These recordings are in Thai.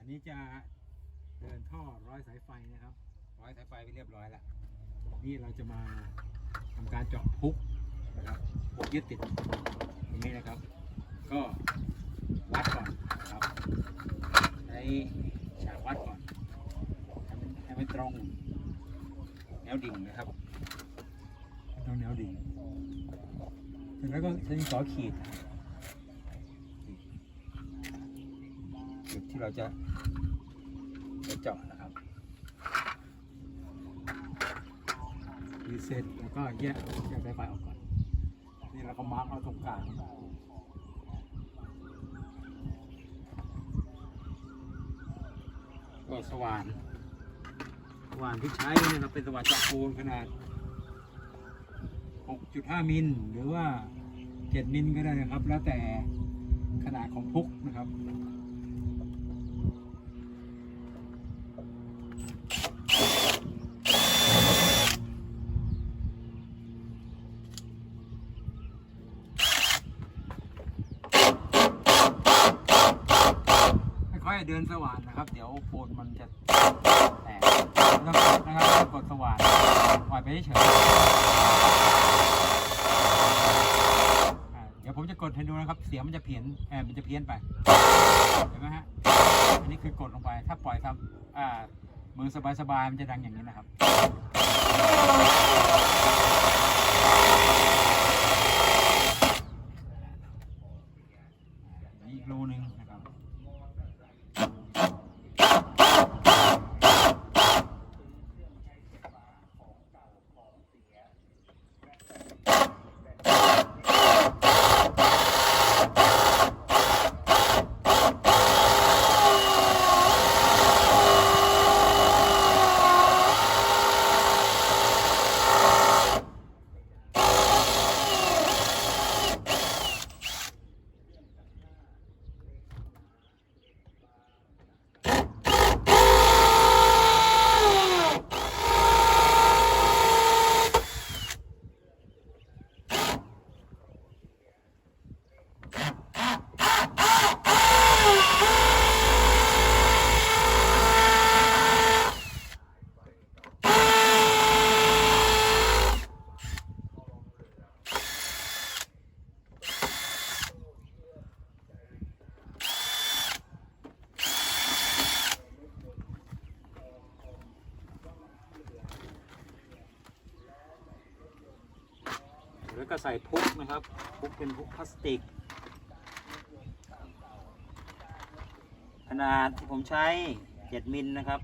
อันนี้จะเดินท่อร้อยสายไฟนะครับ ร้อยสายไฟไปเรียบร้อยแล้ว นี่เราจะมาทำการเจาะพุกนะครับพุกยึดติดตรงนี้นะครับ ก็วัดก่อนนะครับใช้ฉากวัดก่อนให้มันให้มันตรงแนวดิ่งนะครับตรงแนวดิ่งเสร็จแล้วก็ใช้ดินสอขีด จุดที่เราจะจะเจาะนะครับรีเซ็ตแล้วก็แยกแยกสายไฟออกก่อน นี่เราก็มาร์กเอาตรงกลางก็สว่านสว่านที่ใช้เนี่ยเราเป็นสว่านจาะปูนขนาด 6.5 มิลหรือว่า 7 มิลก็ได้นะครับ แล้วแต่ขนาดของพุกนะครับ เดินสว่านนะครับ เดี๋ยวโคนมันจะแตกแล้วก็นะครับกดสว่านปล่อยไปเฉยๆเดี๋ยวผมจะกดให้ดูนะครับ เสียงมันจะเพี้ยนแอบมันจะเพี้ยนไปเห็นไหมฮะอันนี้คือกดลงไปถ้าปล่อยครับอ่ามือสบายๆมันจะดังอย่างนี้นะครับอีกรูหนึ่งนะครับ ก็ใส่พุกนะครับพุกเป็นพุกพลาสติก ขนาดที่ผมใช้ 7มิลนะครับ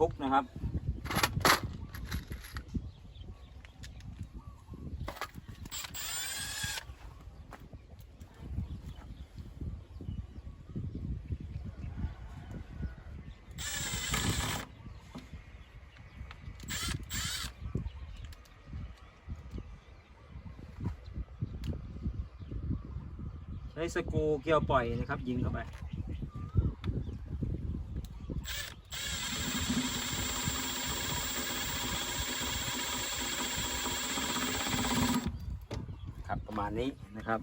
นี่ก็ยิงพุกนะครับ ใช้สกรูเกี่ยวปล่อยนะครับ ยิงเข้าไป นี้นะครับ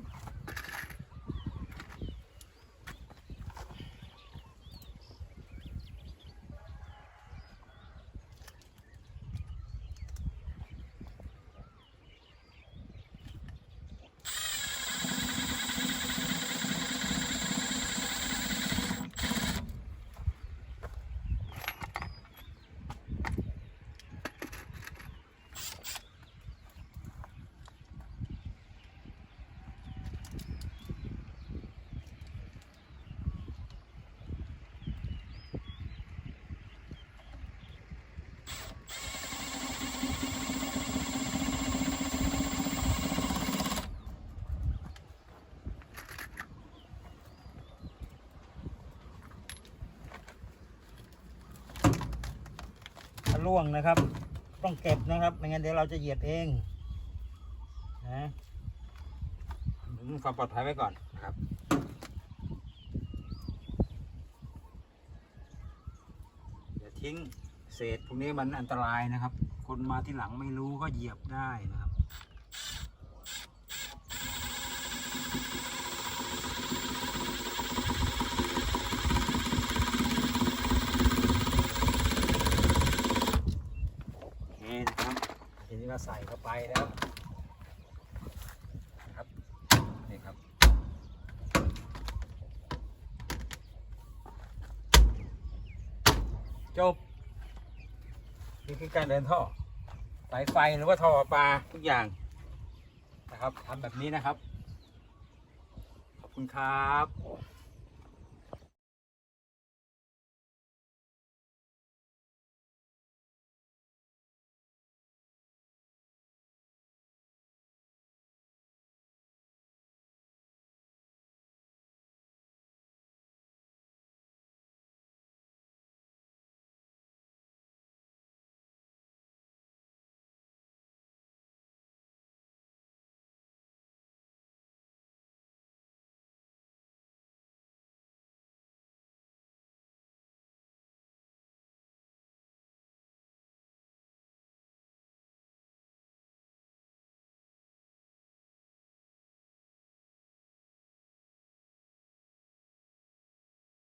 ร่วงนะครับ ต้องเก็บนะครับไม่งั้นเดี๋ยวเราจะเหยียบเองนะความปลอดภัยไว้ก่อนนะครับอย่าทิ้งเศษพวกนี้มันอันตรายนะครับ คนมาที่หลังไม่รู้ก็เหยียบได้นะครับ โอเคนะครับ ทีนี้ก็ใส่เข้าไปแล้วนะครับ นี่ครับ จบ นี่คือการเดินท่อ สายไฟหรือว่าท่อประปลาทุกอย่างนะครับทำแบบนี้นะครับ ขอบคุณครับ